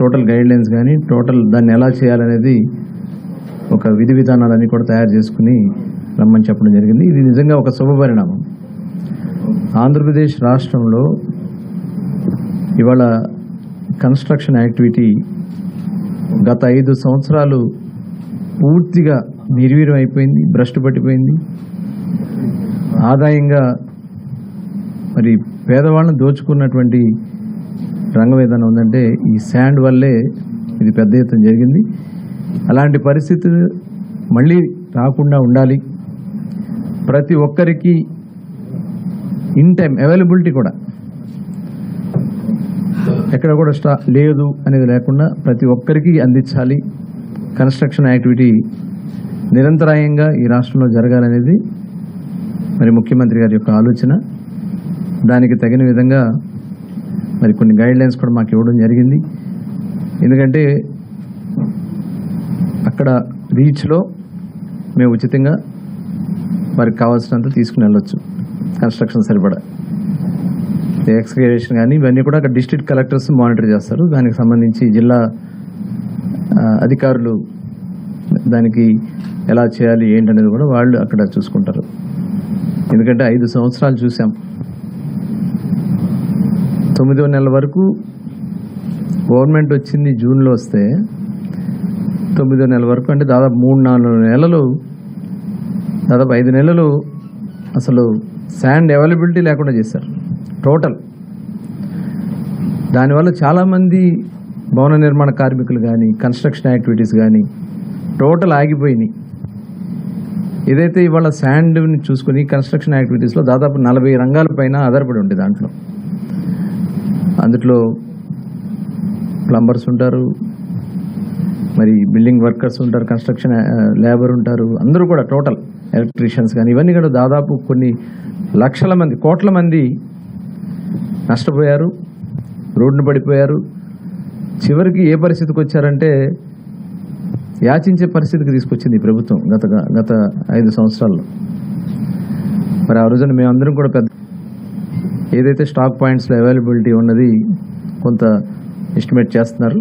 Total guidelines కానీ total దాన్ని ఎలా చేయాలనేది ఒక విధి విధానాలన్నీ కూడా తయారు చేసుకుని రమ్మని చెప్పడం జరిగింది. ఇది నిజంగా ఒక శుభపరిణామం ఆంధ్రప్రదేశ్ రాష్ట్రంలో ఇవాళ కన్స్ట్రక్షన్ యాక్టివిటీ గత ఐదు సంవత్సరాలు పూర్తిగా నిర్వీర్యం అయిపోయింది భ్రష్టు పట్టిపోయింది. ఆదాయంగా మరి పేదవాళ్ళని దోచుకున్నటువంటి రంగం ఏదైనా ఉందంటే ఈ శాండ్ వల్లే ఇది పెద్ద ఎత్తున జరిగింది. అలాంటి పరిస్థితి మళ్ళీ రాకుండా ఉండాలి. ప్రతి ఒక్కరికి ఇన్ టైం అవైలబిలిటీ కూడా. ఎక్కడ కూడా స్టా లేదు అనేది లేకుండా ప్రతి ఒక్కరికి అందించాలి. కన్స్ట్రక్షన్ యాక్టివిటీ నిరంతరాయంగా ఈ రాష్ట్రంలో జరగాలనేది మరి ముఖ్యమంత్రి గారి యొక్క ఆలోచన. దానికి తగిన విధంగా మరి కొన్ని గైడ్ లైన్స్ కూడా మాకు ఇవ్వడం జరిగింది. ఎందుకంటే అక్కడ బీచ్లో మేము ఉచితంగా వారికి కావాల్సినంత తీసుకుని వెళ్ళొచ్చు. కన్స్ట్రక్షన్ సరిపడా. ఎక్స్కవేషన్ కానీ ఇవన్నీ కూడా అక్కడ డిస్ట్రిక్ట్ కలెక్టర్స్ మానిటర్ చేస్తారు. దానికి సంబంధించి జిల్లా అధికారులు దానికి ఎలా చేయాలి ఏంటనేది కూడా వాళ్ళు అక్కడ చూసుకుంటారు. ఎందుకంటే ఐదు సంవత్సరాలు చూసాం. తొమ్మిదో నెల వరకు గవర్నమెంట్ వచ్చింది జూన్లో వస్తే తొమ్మిదో నెల వరకు అంటే దాదాపు మూడు నాలుగు నెలలు దాదాపు ఐదు నెలలు అసలు శాండ్ అవైలబిలిటీ లేకుండా చేశారు. టోటల్. దానివల్ల చాలామంది భవన నిర్మాణ కార్మికులు కానీ కన్స్ట్రక్షన్ యాక్టివిటీస్ కానీ టోటల్ ఆగిపోయినాయి. ఏదైతే ఇవాళ శాండ్ని చూసుకుని కన్స్ట్రక్షన్ యాక్టివిటీస్లో దాదాపు నలభై రంగాల పైన ఆధారపడి ఉంది దాంట్లో. అందులో ప్లంబర్స్ ఉంటారు మరి బిల్డింగ్ వర్కర్స్ ఉంటారు కన్స్ట్రక్షన్ లేబర్ uh, ఉంటారు అందరూ కూడా టోటల్ ఎలక్ట్రీషియన్స్ కానీ ఇవన్నీ కూడా దాదాపు కొన్ని లక్షల మంది కోట్ల మంది నష్టపోయారు రోడ్డును పడిపోయారు. చివరికి ఏ పరిస్థితికి వచ్చారంటే యాచించే పరిస్థితికి తీసుకొచ్చింది ఈ ప్రభుత్వం గత గత ఐదు సంవత్సరాల్లో. మరి ఆ రోజున మేమందరం కూడా పెద్ద ఏదైతే స్టాక్ పాయింట్స్లో అవైలబిలిటీ ఉన్నది కొంత ఎస్టిమేట్ చేస్తున్నారు.